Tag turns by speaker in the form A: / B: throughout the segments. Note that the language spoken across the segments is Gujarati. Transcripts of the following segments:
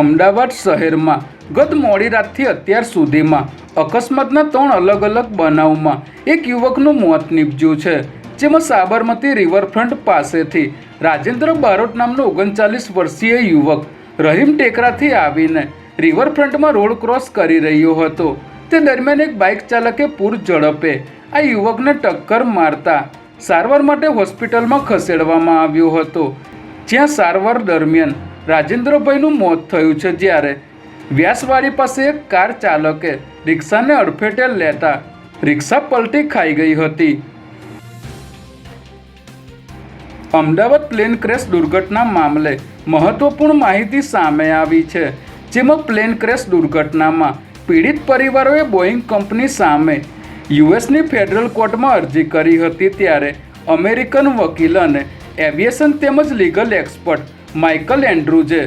A: અમદાવાદ શહેરમાં ગત મોડી રાતથી અત્યાર સુધીમાં અકસ્માતના ત્રણ અલગ અલગ બનાવમાં એક યુવકનું મોત નીપજ્યું છે, જેમાં સાબરમતી રિવરફ્રન્ટ પાસેથી રાજેન્દ્ર બારોટ નામનો ઓગણચાલીસ વર્ષીય યુવક રહીમ ટેકરાથી આવીને રિવરફ્રન્ટમાં રોડ ક્રોસ કરી રહ્યો હતો. તે દરમિયાન એક બાઇક ચાલકે પૂર ઝડપે આ યુવકને ટક્કર મારતા સારવાર માટે હોસ્પિટલમાં ખસેડવામાં આવ્યો હતો, જ્યાં સારવાર દરમિયાન રાજેન્દ્રભાઈનું મોત થયું છે જ્યારે વ્યાસવાડી પાસે એક કાર ચાલકે રિક્ષાને અડફેટે લેતા રિક્ષા પલટી ખાઈ ગઈ હતી. અમદાવાદ પ્લેન ક્રેશ દુર્ઘટના મામલે મહત્વપૂર્ણ માહિતી સામે આવી છે, જેમાં પ્લેન ક્રેશ દુર્ઘટનામાં પીડિત પરિવારોએ બોઈંગ કંપની સામે યુએસની ફેડરલ કોર્ટમાં અરજી કરી હતી ત્યારે અમેરિકન વકીલ અને એવિએશન તેમજ લીગલ એક્સપર્ટ માઇકલ એન્ડ્રુઝે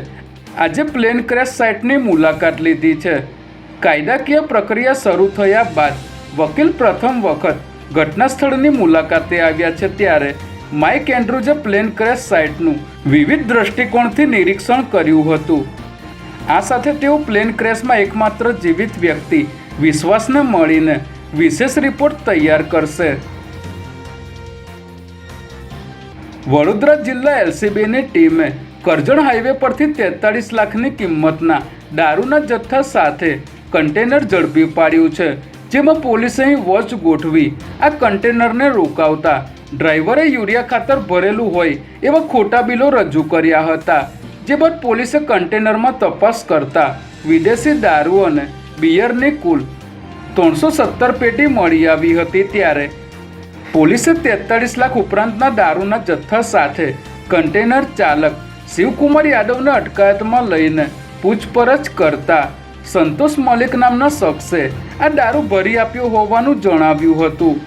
A: આજે પ્લેન ક્રેશ સાઇટની મુલાકાત લીધી છે. કાયદાકીય પ્રક્રિયા શરૂ થયા બાદ વકીલ પ્રથમ વખત ઘટના સ્થળની મુલાકાતે આવ્યા છે ત્યારે માઇક એન્ડ્રુઝે પ્લેન ક્રેશ સાઇટનું વિવિધ દ્રષ્ટિકોણથી નિરીક્ષણ કર્યું હતું. આ સાથે તેઓ પ્લેન ક્રેશમાં એકમાત્ર જીવિત વ્યક્તિ વિશ્વાસને મળીને વિશેષ રિપોર્ટ તૈયાર કરશે. વડોદરા જિલ્લા એલસીબીની ટીમે કરજણ હાઈવે પરથી તેતાળીસ લાખની કિંમતના દારૂના જથ્થા સાથે કન્ટેનર ઝડપી પાડ્યું છે, જેમાં પોલીસે વોચ ગોઠવી આ કન્ટેનરને રોકાવતા ડ્રાઈવરે યુરિયા ખાતર ભરેલું હોય એવા ખોટા બિલો રજૂ કર્યા હતા, જે બાદ પોલીસે કન્ટેનરમાં તપાસ કરતા વિદેશી દારૂ અને બિયરની કુલ ત્રણસો સત્તર પેટી મળી આવી હતી ત્યારે પોલીસે તેતાળીસ લાખ ઉપરાંતના દારૂના જથ્થા સાથે કન્ટેનર ચાલક શિવકુમાર યાદવને અટકાયતમાં લઈને પૂછપરછ કરતા સંતોષ મલિક નામના શખ્સે આ દારૂ ભરી આપ્યો હોવાનું જણાવ્યું હતું.